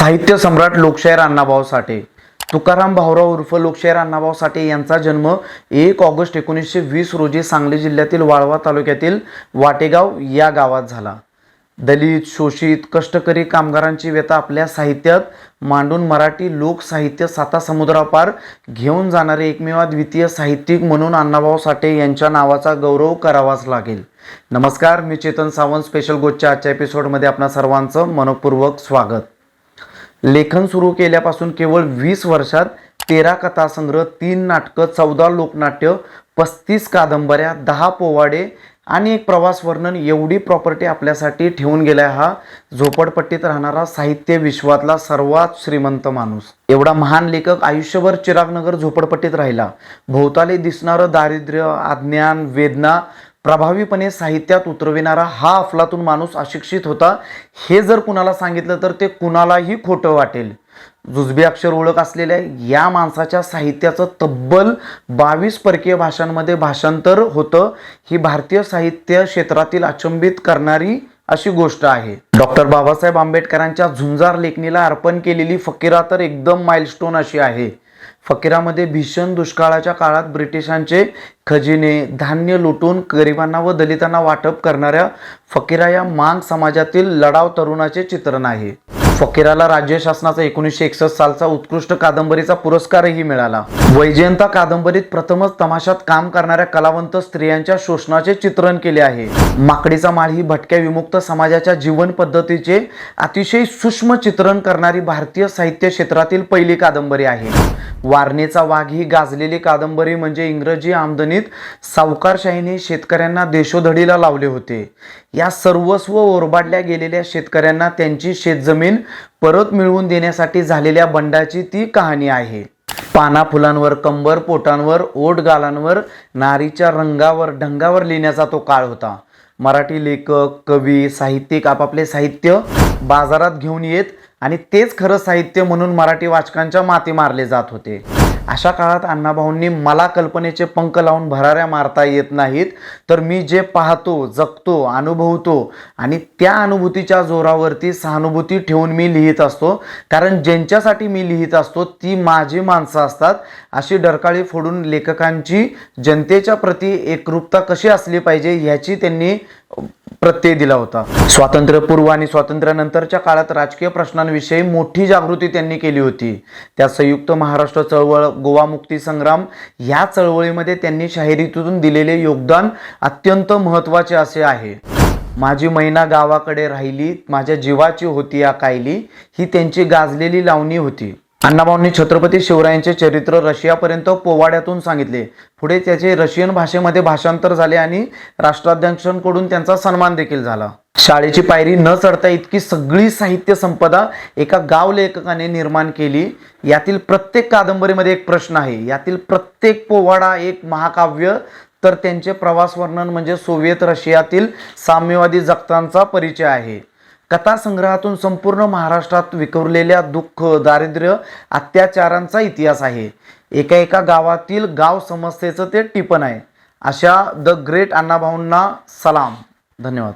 साहित्य सम्राट लोकशाहीर अण्णाभाऊ साठे. तुकाराम भाऊराव उर्फ लोकशाहीर अण्णाभाऊ साठे यांचा जन्म एक ऑगस्ट एकोणीसशे वीस रोजी सांगली जिल्ह्यातील वाळवा तालुक्यातील वाटेगाव या गावात झाला. दलित शोषित कष्टकरी कामगारांची व्यथा आपल्या साहित्यात मांडून मराठी लोकसाहित्य साता समुद्रापार घेऊन जाणारे एकमेव द्वितीय साहित्यिक म्हणून अण्णाभाऊ साठे यांच्या नावाचा गौरव करावाच लागेल. नमस्कार मी चेतन सावंत स्पेशल गोष्टच्या आजच्या एपिसोडमध्ये आपणा सर्वांचं मनपूर्वक स्वागत. लेखन सुरू केल्यापासून केवळ वीस वर्षात तेरा कथासंग्रह तीन नाटकं चौदा लोकनाट्य पस्तीस कादंबऱ्या दहा पोवाडे आणि एक प्रवास वर्णन एवढी प्रॉपर्टी आपल्यासाठी ठेवून गेलाय हा झोपडपट्टीत राहणारा साहित्य विश्वातला सर्वात श्रीमंत माणूस. एवढा महान लेखक आयुष्यभर चिरागनगर झोपडपट्टीत राहिला. भोवताली दिसणारं दारिद्र्य अज्ञान वेदना प्रभावीपणे साहित्यात उतरविणारा हा अफलातून माणूस अशिक्षित होता. हे जर कुणाला सांगितलं तर ते कुणालाही खोटं वाटेल. जुजबी अक्षर ओळख असलेल्या या माणसाच्या साहित्याचं तब्बल बावीस परकीय भाषांमध्ये भाषांतर होतं. ही भारतीय साहित्य क्षेत्रातील अचंबित करणारी अशी गोष्ट आहे. डॉक्टर बाबासाहेब आंबेडकरांच्या झुंजार लेखणीला अर्पण केलेली फकीरा तर एकदम माइलस्टोन अशी आहे. फकीरामध्ये भीषण दुष्काळाच्या काळात ब्रिटिशांचे खजिने धान्य लुटून गरिबांना व दलितांना वाटप करणाऱ्या फकीरा या मांग समाजातील लढाव तरुणाचे चित्रण आहे. फकीराला राज्य शासनाचा एकोणीसशे एकसष्ट सालचा उत्कृष्ट कादंबरीचा पुरस्कारही मिळाला. वैजयंता कादंबरीत प्रथमच तमाशात काम करणाऱ्या कलावंत स्त्रियांच्या शोषणाचे चित्रण केले आहे. माकडीचा माळ ही भटक्या विमुक्त समाजाच्या जीवन पद्धतीचे अतिशय सूक्ष्म चित्रण करणारी भारतीय साहित्य क्षेत्रातील पहिली कादंबरी आहे. वारणेचा वाघ ही गाजलेली कादंबरी म्हणजे इंग्रजी आमदनीत सावकारशाहीने शेतकऱ्यांना देशोधडीला लावले होते. या सर्वस्व ओरबाडल्या गेलेल्या शेतकऱ्यांना त्यांची शेतजमीन परत मिळवून देण्यासाठी झालेल्या बंडाची ती कहाणी आहे. पाना फुलांवर कंबर पोटांवर ओट गालांवर नारीच्या रंगावर ढंगावर लिहिण्याचा तो काळ होता. मराठी लेखक कवी साहित्यिक आपापले साहित्य बाजारात घेऊन येत आणि तेच खरं साहित्य म्हणून मराठी वाचकांच्या माती मारले जात होते. अशा काळात अण्णाभाऊंनी मला कल्पनेचे पंख लावून भराऱ्या मारता येत नाहीत. तर मी जे पाहतो जगतो अनुभवतो आणि त्या अनुभूतीच्या जोरावरती सहानुभूती ठेवून मी लिहित असतो. कारण ज्यांच्यासाठी मी लिहित असतो ती माझी माणसं असतात. अशी डरकाळी फोडून लेखकांची जनतेच्या प्रती एकरूपता कशी असली पाहिजे ह्याची त्यांनी प्रत्यय दिला होता. स्वातंत्र्यपूर्व आणि स्वातंत्र्यानंतरच्या काळात राजकीय प्रश्नांविषयी मोठी जागृती त्यांनी केली होती. त्या संयुक्त महाराष्ट्र चळवळ गोवा मुक्ती संग्राम ह्या चळवळीमध्ये त्यांनी शाहिरीतून दिलेले योगदान अत्यंत महत्त्वाचे असे आहे. माझी मैना गावाकडे राहिली माझ्या जीवाची होती या कायली ही त्यांची गाजलेली लावणी होती. अण्णाभाऊंनी छत्रपती शिवरायांचे चरित्र रशियापर्यंत पोवाड्यातून सांगितले. पुढे त्याचे रशियन भाषेमध्ये भाषांतर झाले आणि राष्ट्राध्यक्षांकडून त्यांचा सन्मान देखील झाला. शाळेची पायरी न चढता इतकी सगळी साहित्य संपदा एका गाव लेखकाने निर्माण केली. यातील प्रत्येक कादंबरीमध्ये एक प्रश्न आहे. यातील प्रत्येक पोवाडा एक महाकाव्य. तर त्यांचे प्रवास वर्णन म्हणजे सोव्हिएत रशियातील साम्यवादी जगतांचा परिचय आहे. कथासंग्रहातून संपूर्ण महाराष्ट्रात विखुरलेल्या दुःख दारिद्र्य अत्याचारांचा इतिहास आहे. एका एका गावातील गाव समस्येचं ते टिपण आहे. अशा द ग्रेट अण्णाभाऊंना सलाम. धन्यवाद.